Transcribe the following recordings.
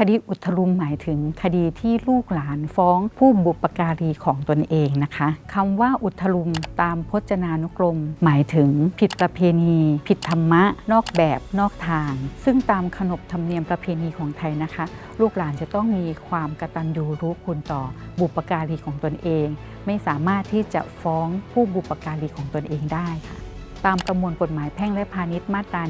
คดีอุทลุมหมายถึงคดีที่ลูกหลานฟ้องผู้บุปการีของตนเองนะคะคำว่าอุทลุมตามพจนานุกรม หมายถึงผิดประเพณี ผิดธรรมะ นอกแบบนอกทาง ซึ่งตามขนบธรรมเนียมประเพณีของไทยนะคะ ลูกหลานจะต้องมีความกตัญญูรู้คุณต่อบุปการีของตนเอง ไม่สามารถที่จะฟ้องผู้บุปการีของตนเองได้ค่ะ ตามประมวลกฎหมายแพ่งและพาณิชย์มาตรา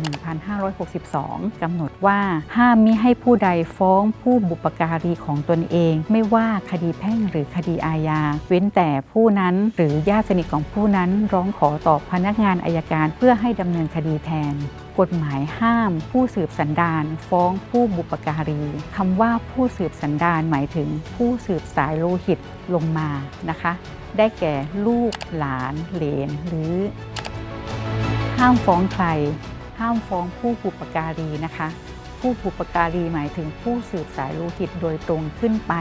1562 กำหนดว่า ห้ามมิให้ผู้ใดฟ้องผู้บุปการีของตนเอง ไม่ว่าคดีแพ่งหรือคดีอาญา เว้นแต่ผู้นั้นหรือญาติสนิทของผู้นั้นร้องขอต่อพนักงานอายการเพื่อให้ดำเนินคดีแทนกฎหมายห้ามผู้สืบสันดานฟ้องผู้บุปการีคำว่าผู้สืบสันดานหมายถึงผู้สืบสายโลหิตลงมานะคะ ได้แก่ลูกหลานเหลนหรือ ห้ามฟ้องใคร ห้ามฟ้องผู้บุปการีนะคะ ผู้บุปการีหมายถึงผู้สืบสายโลหิตโดยตรงขึ้นไป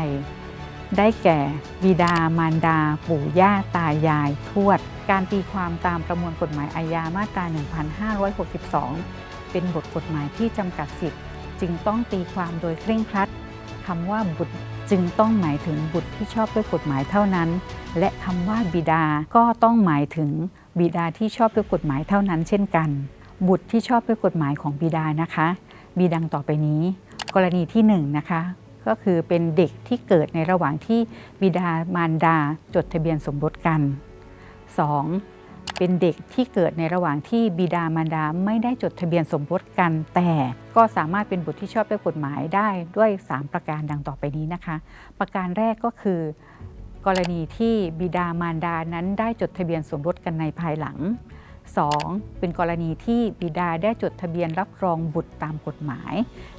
ได้แก่บิดามารดา ปู่ย่าตายาย ทวด การตีความตามประมวลกฎหมายอาญามาตรา 1562 เป็นบทกฎหมายที่จำกัดสิทธิ์ จึงต้องตีความโดยเคร่งครัดคำว่าบุตรจึงต้องหมายถึงบุตรที่ชอบด้วยกฎหมายเท่านั้น และคำว่าบิดาก็ต้องหมายถึง บิดาที่ชอบด้วยกฎหมายเท่านั้นเช่นกัน บุตรที่ชอบด้วยกฎหมายของบิดานะคะ มีดังต่อไปนี้ กรณีที่1นงนะคะก็คือเป็นเด็กที่เกิดในระหว่างที่บิดามารดาจดทะเบียนสมรสกัน 2. เป็นเด็กที่เกิดในระหว่างที่บิดามารดาไม่ได้จดทะเบียนสมรสกัน แต่ก็สามารถเป็นบุตรที่ชอบด้วยกฎหมายได้ด้วย 3 ประการดังต่อไปนี้นะคะ ประการแรกก็คือ กรณีที่บิดามารดานั้นได้จดทะเบียนสมรสกันในภายหลัง 2. เป็นกรณีที่บิดาได้จดทะเบียนรับรองบุตรตามกฎหมาย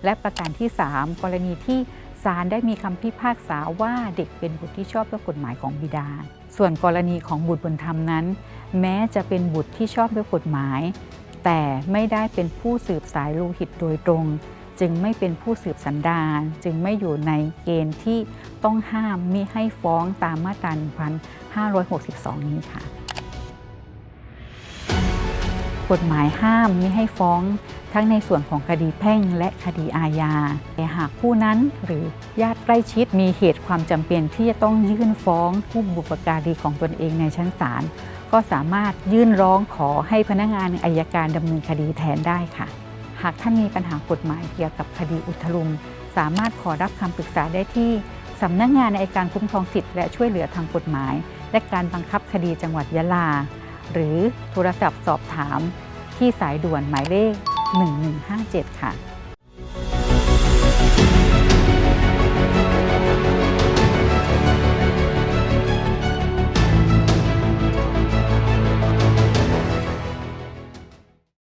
และประการที่ 3 กรณีที่ศาลได้มีคำพิพากษาว่าเด็กเป็นบุตรที่ชอบด้วยกฎหมายของบิดา ส่วนกรณีของบุตรบุญธรรมนั้น แม้จะเป็นบุตรที่ชอบด้วยกฎหมาย แต่ไม่ได้เป็นผู้สืบสายโลหิตโดยตรง จึงไม่เป็นผู้สืบสันดานจึงไม่อยู่ในเกณฑ์ที่ต้องห้ามมิให้ฟ้องตามมาตรา1562 นี้ค่ะ กฎหมายห้ามมิให้ฟ้องทั้งในส่วนของคดีแพ่งและคดีอาญาแต่หากผู้นั้นหรือญาติใกล้ชิดมีเหตุความจำเป็นที่จะต้องยื่นฟ้องผู้บุปการีของตนเองในชั้นศาลก็สามารถยื่นร้องขอให้พนักงานอายการดำเนินคดีแทนได้ค่ะากท่านมีปัญหากฎหมายเกี่ยวกับคดีอุทลุม สามารถขอรับคำปรึกษาได้ที่สำนักงานในอัยการคุ้มครองสิทธิ์และช่วยเหลือทางกฎหมาย และการบังคับคดีจังหวัดยะลา หรือโทรศัพท์สอบถามที่สายด่วนหมายเลข 1157 ค่ะ